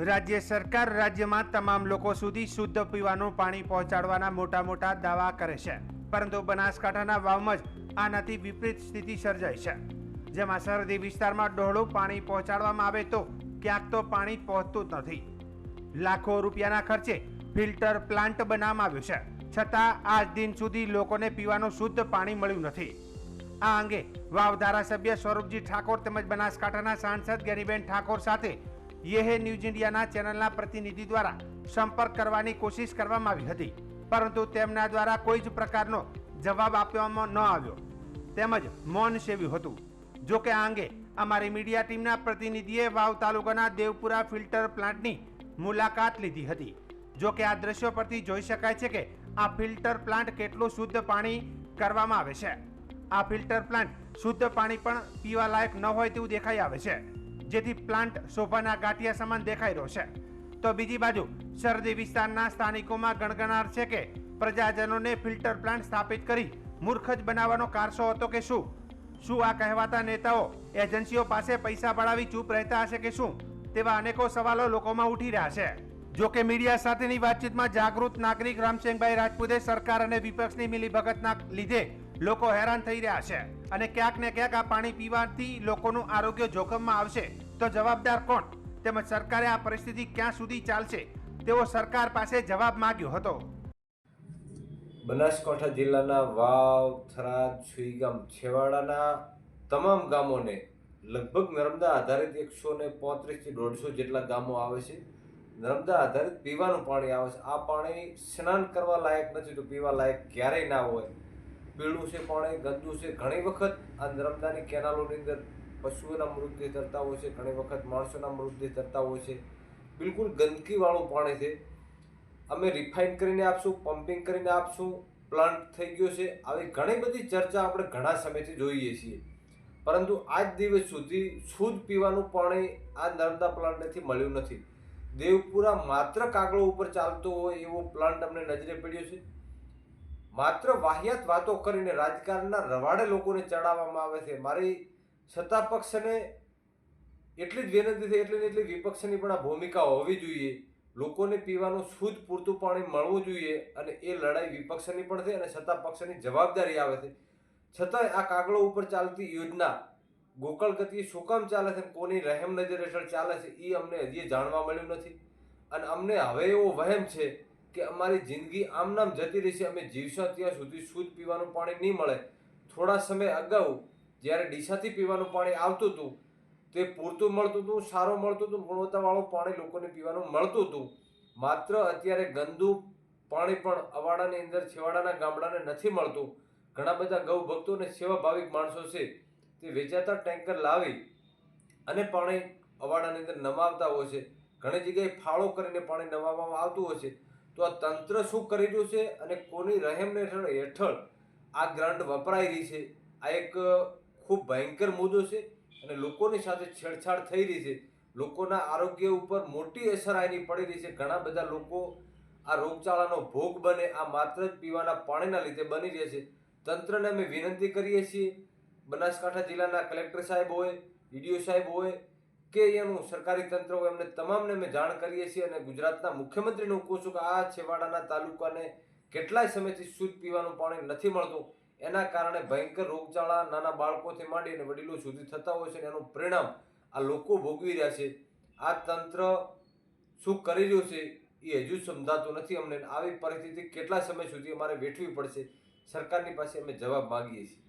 રાજ્ય સરકાર રાજ્યમાં તમામ લોકો સુધી શુદ્ધ પીવાનું પાણી પહોંચાડવાના મોટા મોટા દાવા કરે છે. પરંતુ બનાસકાંઠાના વાવમાં જ આનાથી વિપરીત સ્થિતિ સર્જાઈ છે. જેમાં સરહદી વિસ્તારમાં ડહોળું પાણી પહોંચાડવામાં આવે તો ક્યાંક તો પાણી પહોંચતું જ નથી. લાખો રૂપિયાના ખર્ચે ફિલ્ટર પ્લાન્ટ બનાવવામાં આવ્યું છે. છતાં આજ દિન સુધી લોકોને પીવાનું શુદ્ધ પાણી મળ્યું નથી. આ અંગે વાવ ધારાસભ્ય સ્વરૂપજી ઠાકોર તેમજ બનાસકાંઠાના સાંસદ ગેરીબેન ઠાકોર સાથે યેહે ન્યૂઝ ઇન્ડિયાના ચેનલના પ્રતિનિધિ દ્વારા સંપર્ક કરવાની કોશિશ કરવામાં આવી હતી પરંતુ તેમના દ્વારા કોઈ જ પ્રકારનો જવાબ આપવામાં ન આવ્યો તેમજ મૌન સેવ્યું હતું જો કે આ અંગે અમારી મીડિયા ટીમના પ્રતિનિધિએ વાવ તાલુકાના દેવપુરા ફિલ્ટર પ્લાન્ટની મુલાકાત લીધી હતી જો કે આ દ્રશ્યો પરથી જોઈ શકાય છે કે આ ફિલ્ટર પ્લાન્ટ કેટલું શુદ્ધ પાણી કરવામાં આવે છે। આ ફિલ્ટર પ્લાન્ટ શુદ્ધ પાણી પણ પીવા લાયક ન હોય તેવું દેખાઈ આવે છે। જેથી પ્લાન્ટ શોભાના ગાંઠિયા સમાન દેખાઈ રહ્યો છે. તો બીજી બાજુ સરહદી વિસ્તારના સ્થાનિકોમાં ગણગણાર છે કે પ્રજાજનોને ફિલ્ટર પ્લાન્ટ સ્થાપિત કરી મૂર્ખ જ બનાવવાનો કારસો હતો કે શું? શું આ કહેવાતા નેતાઓ એજન્સીઓ પાસે પૈસા પડાવી ચૂપ રહેતા હશે કે શું? તેવા અનેકો સવાલો લોકોમાં ઉઠી રહ્યા છે. જો કે મીડિયા સાથેની વાતચીતમાં જાગૃત નાગરિક રામસિંહભાઈ રાજપૂતે સરકાર અને વિપક્ષની મિલીભગતના લીધે લોકો હેરાન થઈ રહ્યા છે. અને ક્યાંક ને ક્યાંક આ પાણી પીવાથી લોકોનું આરોગ્ય જોખમમાં આવશે. તો જવાબદાર કોણ? તેમજ સરકારે આ પરિસ્થિતિ ક્યાં સુધી ચાલશે? તેવો સરકાર પાસે જવાબ માંગ્યો હતો. બનાસકાંઠા જિલ્લાના વાવ, થરાદ, સુઈગામ, છેવાડાના તમામ ગામોને લગભગ નર્મદા આધારિત એકસો ને પોત્રીસથી દોઢસો જેટલા ગામો આવે છે. નર્મદા આધારિત પીવાનું પાણી આવે છે. આ પાણી સ્નાન કરવા લાયક નથી તો પીવા લાયક ક્યારેય ના હોય. પીળું છે પાણી, ગંદુ છે ઘણી વખત આ નર્મદાની કેનાલોની અંદર પશુઓના મૃતદેહ તરતા હોય છે, ઘણી વખત માણસોના મૃતદેહ તરતા હોય છે. બિલકુલ ગંદકીવાળું પાણી છે. અમે રિફાઇન કરીને આપશું, પમ્પિંગ કરીને આપશું, પ્લાન્ટ થઈ ગયો છે. આવી ઘણી બધી ચર્ચા આપણે ઘણા સમયથી જોઈએ છીએ. પરંતુ આજ દિવસ સુધી શુદ્ધ પીવાનું પાણી આ નર્મદા પ્લાન્ટથી મળ્યું નથી. દેવપુરા માત્ર કાગળો ઉપર ચાલતો હોય એવો પ્લાન્ટ અમને નજરે પડ્યો છે. માત્ર વાહિયાત વાતો કરીને રાજકારણના રવાડે લોકોને ચડાવવામાં આવે છે. મારી સત્તા પક્ષને એટલી જ વિનંતી છે, એટલી ને એટલી વિપક્ષની પણ આ ભૂમિકા હોવી જોઈએ. લોકોને પીવાનું શુદ્ધ પૂરતું પાણી મળવું જોઈએ અને એ લડાઈ વિપક્ષની પણ છે અને સત્તા પક્ષની જવાબદારી આવે છે. છતાંય આ કાગળો ઉપર ચાલતી યોજના ગોકળ ગતિ શું કામ ચાલે છે કોની રહેમ નજર હેઠળ ચાલે છે એ અમને હજી જાણવા મળ્યું નથી. અને અમને હવે એવો વહેમ છે કે અમારી જિંદગી આમ નામ જતી રહેશે, અમે જીવશું ત્યાં સુધી શુદ્ધ પીવાનું પાણી નહીં મળે. થોડા સમય અગાઉ જ્યારે ડીસાથી પીવાનું પાણી આવતું હતું, તે પૂરતું મળતું હતું, સારું મળતું હતું, ગુણવત્તાવાળું પાણી લોકોને પીવાનું મળતું હતું. માત્ર અત્યારે ગંદુ પાણી પણ અવાડાની અંદર, છેવાડાના ગામડાને નથી મળતું. ઘણા બધા ગૌ ભક્તો અને સેવાભાવિક માણસો છે, તે વેચાતા ટેન્કર લાવી અને પાણી અવાડાની અંદર નમાવતા હોય છે. ઘણી જગ્યાએ ફાળો કરીને પાણી નમાવવામાં આવતું હોય છે. તો આ તંત્ર શું કરી રહ્યું છે અને કોની રહેમ હેઠળ હેઠળ આ ગ્રાન્ટ વપરાઈ રહી છે? આ એક ખૂબ ભયંકર મુદ્દો છે અને લોકોની સાથે છેડછાડ થઈ રહી છે. લોકોના આરોગ્ય ઉપર મોટી અસર આની પડી રહી છે. ઘણા બધા લોકો આ રોગચાળાનો ભોગ બને, આ માત્ર જ પીવાના પાણીના લીધે બની રહે છે. તંત્રને અમે વિનંતી કરીએ છીએ, બનાસકાંઠા જિલ્લાના કલેક્ટર સાહેબ હોય ડીડીઓ સાહેબ હોય કે એનું સરકારી તંત્ર હોય એમને તમામને અમે જાણ કરીએ છીએ અને ગુજરાતના મુખ્યમંત્રીને હું કહું છું કે આ છેવાડાના તાલુકાને કેટલાય સમયથી શુદ્ધ પીવાનું પાણી નથી મળતું. એના કારણે ભયંકર રોગચાળા નાના બાળકોથી માંડી અને વડીલો સુધી થતા હોય છે અને એનું પરિણામ આ લોકો ભોગવી રહ્યા છે. આ તંત્ર શું કરી રહ્યું છે એ હજુ સમજાતું નથી. અમને આવી પરિસ્થિતિ કેટલા સમય સુધી અમારે વેઠવી પડશે? સરકારની પાસે અમે જવાબ માગીએ છીએ.